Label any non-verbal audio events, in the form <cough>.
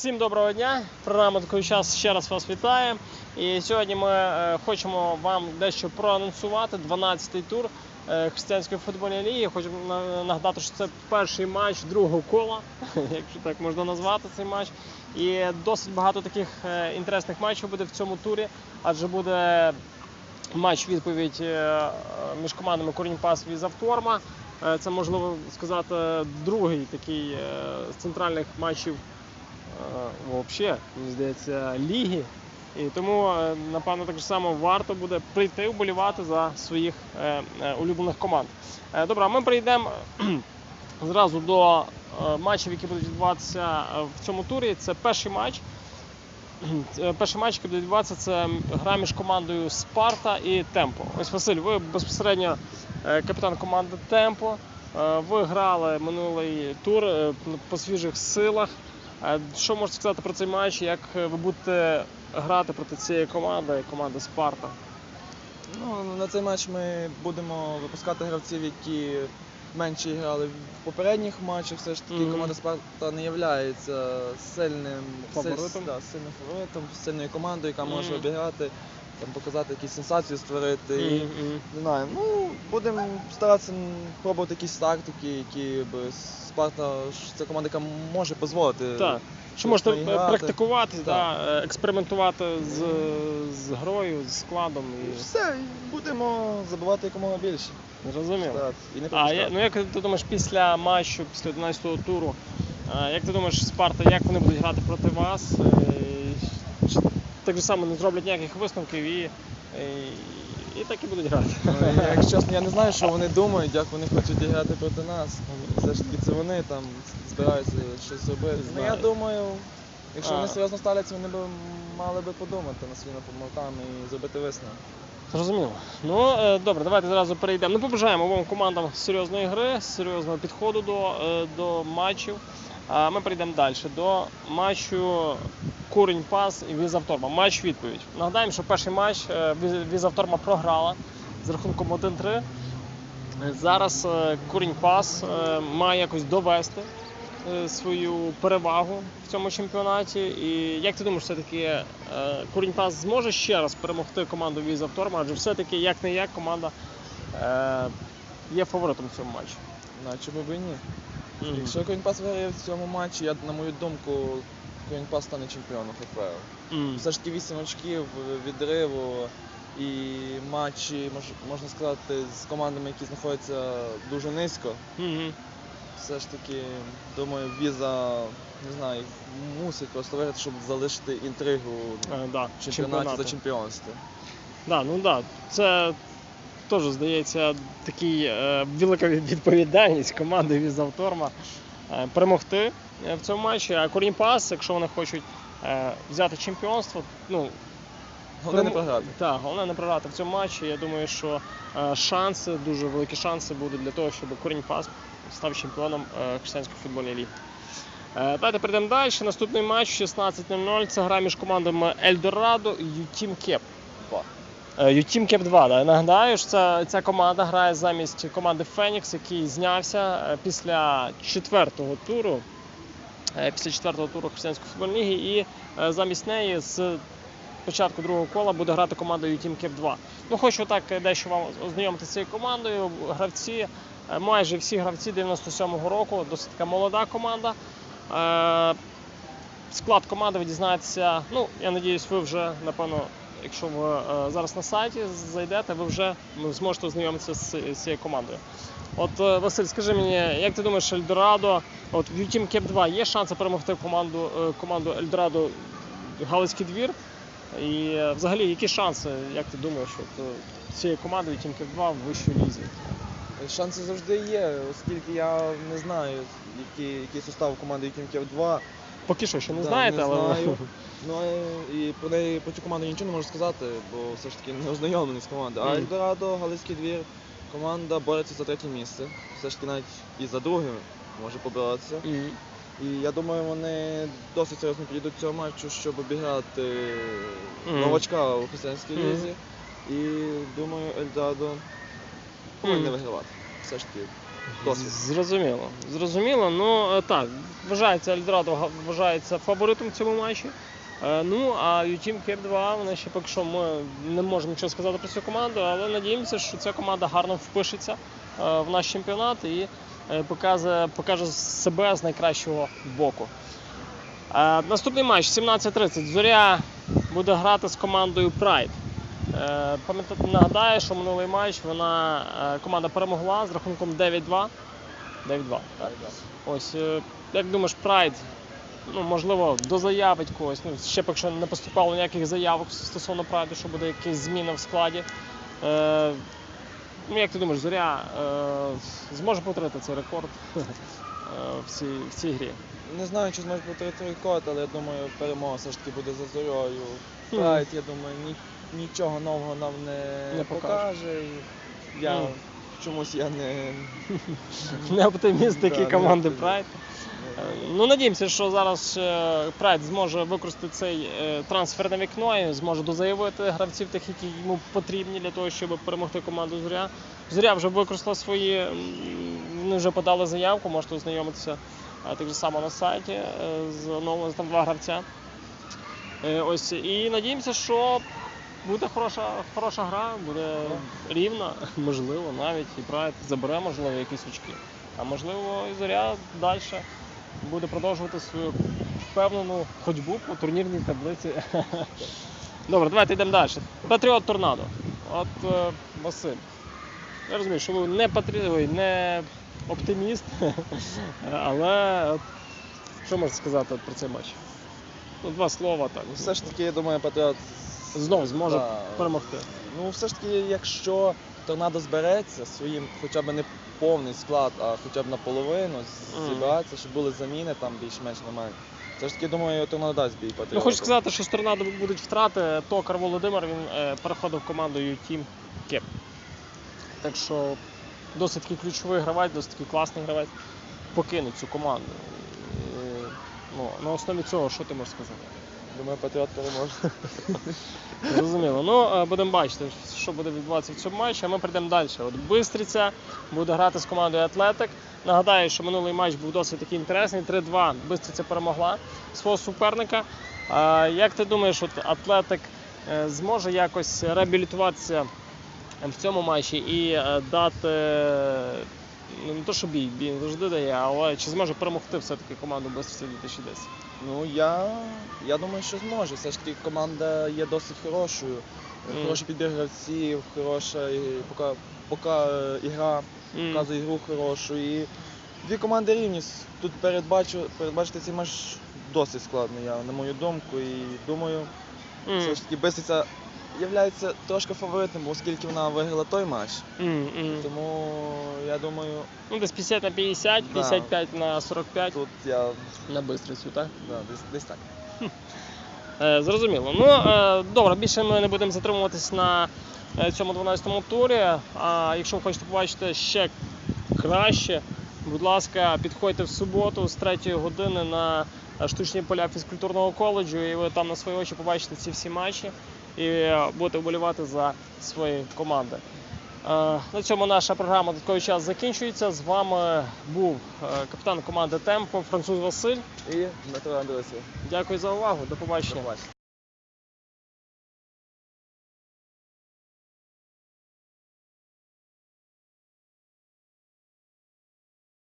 Всім доброго дня. Програма такий час ще раз вас вітає. І сьогодні ми е, хочемо вам дещо проанонсувати 12-й тур е, християнської футбольної ліги. Хочу нагадати, що це перший матч другого кола, <laughs> якщо так можна назвати цей матч. І досить багато таких е, інтересних матчів буде в цьому турі, адже буде матч відповідь між командами Корінь Пас і Завторма. Це можливо сказати другий такий з центральних матчів взагалі, мені здається, ліги. І тому, е, напевно, так само варто буде прийти вболівати за своїх е, е, улюблених команд. Е, Добре, ми прийдемо зразу до е, матчів, які будуть відбуватися е, в цьому турі. Це перший матч. Перший матч, який буде відбуватися, це гра між командою Спарта і Темпо. Ось Василь, ви безпосередньо е, капітан команди Темпо. Е, Ви грали минулий тур е, по свіжих силах. Що можете сказати про цей матч? Як ви будете грати проти цієї команди, команди Спарта? Ну, на цей матч ми будемо випускати гравців, які менше грали в попередніх матчах. Все ж таки Мгм. команда Спарта не є сильним Фаворитом? силь- да, сильним фаворитом, сильною командою, яка може Мгм. обіграти, там, показати якісь сенсації створити. І, Мгм, мгм. не знаю, ну, будемо старатися пробувати якісь тактики, які б Спарта це команда, яка може дозволити. Так. Що можете наіграти. практикувати, да, е, експериментувати з, з грою, з складом І все, і будемо забивати якомога більше. зрозуміло. А я- ну як ти думаєш, після матчу, після 11-го туру, е, як ти думаєш, Спарта, як вони будуть грати проти вас? Е, Так же само не зроблять ніяких висновків і, і, і так і будуть грати. Ну, я, якщо чесно, я не знаю, що вони думають, як вони хочуть грати проти нас. Все ж таки це вони там збираються щось робити. Ну, я думаю, якщо вони серйозно ставляться, вони б мали би подумати над своїми помилками і зробити висновок. Зрозуміло. Ну е, добре, давайте зразу перейдемо. Ну, побажаємо обом командам серйозної гри, серйозного підходу до, е, до матчів. Ми перейдемо далі до матчу Курень Пас і Візавторма. Матч відповідь. Нагадаємо, що перший матч е, Візавторма програла з рахунком 1-3. Е, Зараз е, Курень Пас е, має якось довести свою перевагу в цьому чемпіонаті. І як ти думаєш, все-таки Курінь Пас зможе ще раз перемогти команду Віза Вторма? Адже все-таки як не як команда є фаворитом в цьому матчі. Ну, а чому і? Якщо Корінпас виграє в цьому матчі, я, на мою думку, Корінпас стане чемпіоном ХФЛ. Мгм. Все ж таки 8 очків відриву і матчі, мож, можна сказати, з командами, які знаходяться дуже низько. Мгм. Все ж таки, думаю, віза, не знаю, мусить просто виграти, щоб залишити інтригу Е, да, в чемпіонаті чемпіонату. за чемпіонство. Да, ну да, це теж здається такий е, велика відповідальність команди Візавторма е, перемогти е, в цьому матчі. А Корінь Пас, якщо вони хочуть взяти чемпіонство, ну Головне не програти. Так, головне не програти в цьому матчі. Я думаю, що шанси, дуже великі шанси будуть для того, щоб Корінь Пас став чемпіоном християнської футбольної ліги. Давайте перейдемо далі. Наступний матч 16.00. Це гра між командами Ельдорадо і Ютім Кеп. Е, Ютім Кеп 2. Да. Нагадаю, що ця, ця команда грає замість команди Фенікс, який знявся е, після четвертого туру. е, Після четвертого туру християнської футбольної ліги, і е, замість неї з початку другого кола буде грати команда Team Cap 2. Ну, хочу так е, дещо вам ознайомити з цією командою. Гравці, е, майже всі гравці 97-го року, досить така молода команда. Е, Склад команди ви дізнаєтеся. Ну, я надіюсь, ви вже, напевно, якщо ви е, зараз на сайті зайдете, ви вже зможете ознайомитися з, цією командою. От, е, Василь, скажи мені, як ти думаєш, Ельдорадо, от в Team Cap 2 є шанси перемогти команду, е, команду Ельдорадо Галицький двір? І взагалі, які шанси, як ти думаєш, от, цієї команди Team Cap 2 в вищій лізі? Шанси завжди є, оскільки я не знаю, який, який состав команди Кімків 2. Поки що ще не знаєте, не але знаю. Ну і про неї про цю команду нічого не можу сказати, бо все ж таки не ознайомлений з командою. А Ельдорадо, Галицький двір, команда бореться за третє місце. Все ж таки навіть і за друге може поборотися. І я думаю, вони досить серйозно підійдуть цього матчу, щоб обіграти новачка у християнській лізі. І думаю, Ельдорадо повинен вигравати. Все ж таки. Досвід. Зрозуміло. Зрозуміло. Ну е, так, вважається Ельдорадо вважається фаворитом в цьому матчі. Е, Ну, а Ютім Кеп 2, вони ще поки що ми не можемо нічого сказати про цю команду, але надіємося, що ця команда гарно впишеться е, в наш чемпіонат і покаже, покаже себе з найкращого боку. Наступний матч 17.30. Зоря буде грати з командою Pride. Е, пам'ята- Нагадаю, що минулий матч вона е, команда перемогла з рахунком 9-2. 9-2. Ось, е, як думаєш, Pride, ну, можливо, дозаявить когось. Ну, ще поки що не поступало ніяких заявок стосовно Pride, що буде якась зміна в складі. Е, ну, як ти думаєш, Зоря е, зможе повторити цей рекорд е, в, цій, в цій грі? Не знаю, чи зможу повторити рекорд, але я думаю, перемога все ж таки буде за зорьою. Прайд, я думаю, ні, нічого нового нам не, Не покаже. І Я Мгм. чомусь я не. <laughs> Не оптиміст такі Да, команди оптиміст. Pride. Е, Ну, надіємося, що зараз е, Pride зможе використати цей е, трансферне вікно і зможе дозаявити гравців тих, які йому потрібні для того, щоб перемогти команду Зоря. Зоря вже використала свої, вони вже подали заявку, можете ознайомитися е, так же само на сайті з нового там два гравця. Ось і надіємося, що буде хороша, хороша гра, буде рівна, <laughs> можливо, навіть і Pride забере, можливо, якісь очки. А можливо, і зоря далі буде продовжувати свою впевнену ходьбу по турнірній таблиці. <laughs> Добре, давайте йдемо далі. Патріот Торнадо. От е, Василь. Я розумію, що ви не патріой, не оптиміст, <laughs> але от, що можете сказати про цей матч? Ну, два слова так. Все ж таки, я думаю, Патріот Знову зможе Да. перемогти. Ну, все ж таки, якщо торнадо збереться своїм хоча б не повний склад, а хоча б наполовину Мгм. зібратися, щоб були заміни там більш-менш нормальні. Все ж таки, думаю, торнадо дасть бій Патріоту. Ну, хочу сказати, що з торнадо будуть втрати. Токар Володимир він е, переходив в команду Team Кеп. Так що досить таки ключовий гравець, досить таки класний гравець. Покинуть цю команду. І, ну, на основі цього, що ти можеш сказати? Думаю, Патріот переможе. <laughs> Зрозуміло. Ну, е, будемо бачити, що буде відбуватися в цьому матчі, а ми прийдемо далі. От Бистриця буде грати з командою Атлетик. Нагадаю, що минулий матч був досить такий інтересний. 3-2 Бистриця перемогла свого суперника. Як ти думаєш, от Атлетик е, зможе якось реабілітуватися в цьому матчі і е, дати ну, не то, що бій, бій не завжди дає, але чи зможе перемогти все-таки команду Бистриця 2010? Ну, я, я думаю, що зможе. Все ж таки команда є досить хорошою. Мгм. Хороший підбір гравців, хороша і поки, поки е, ігра М. показує ігру хорошу. І дві команди рівні. Тут передбачу, передбачити цей матч досить складно, я, на мою думку. І думаю, М. все ж таки Бистриця є трошки фаворитом, оскільки вона виграла той матч. М, м. Тому я думаю, Ну, десь 50 на 50, Да. 55 на 45 тут я на бистрицю, так? да, десь, десь так. Е, зрозуміло. Ну, е, добре, більше ми не будемо затримуватись на е, цьому 12-му турі. А якщо ви хочете побачити ще краще, будь ласка, підходьте в суботу з 3 години на штучні поля фізкультурного коледжу, і ви там на свої очі побачите ці всі матчі і бути будете вболівати за свої команди. Е, На цьому наша програма «Додатковий час закінчується. З вами був е, капітан команди Темпо, француз Василь. І Дмитро Андросів. Дякую за увагу. До побачення. До побачення.